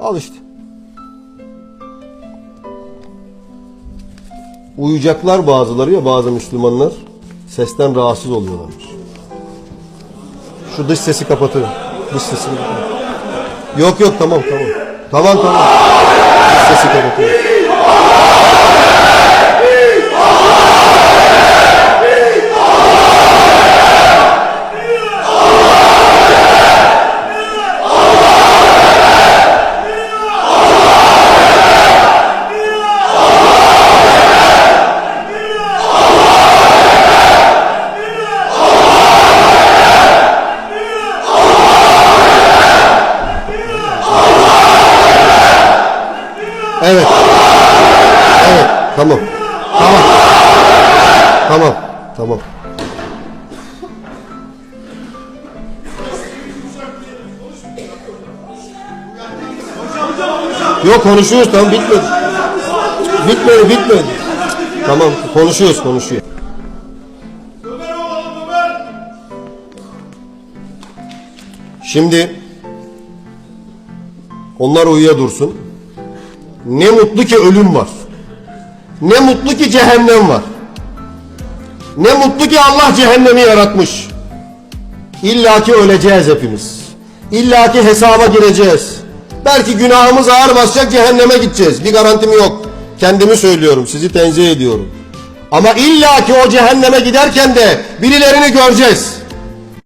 Al işte. Uyuyacaklar bazıları ya bazı Müslümanlar sesten rahatsız oluyorlarmış. Şu dış sesi kapatın. Dış sesini kapatın. Yok yok tamam tamam. Tamam tamam. Dış sesi kapatın. Evet. Evet tamam. Tamam. Tamam. Tamam. Yok konuşuyoruz tamam bitmedi. Bitmedi bitmedi. Tamam konuşuyoruz konuşuyor. Şimdi onlar uyuya dursun. Ne mutlu ki ölüm var. Ne mutlu ki cehennem var. Ne mutlu ki Allah cehennemi yaratmış. İlla ki öleceğiz hepimiz. İlla ki hesaba gireceğiz. Belki günahımız ağır basacak cehenneme gideceğiz. Bir garantim yok. Kendimi söylüyorum, sizi tenzih ediyorum. Ama illa ki o cehenneme giderken de birilerini göreceğiz.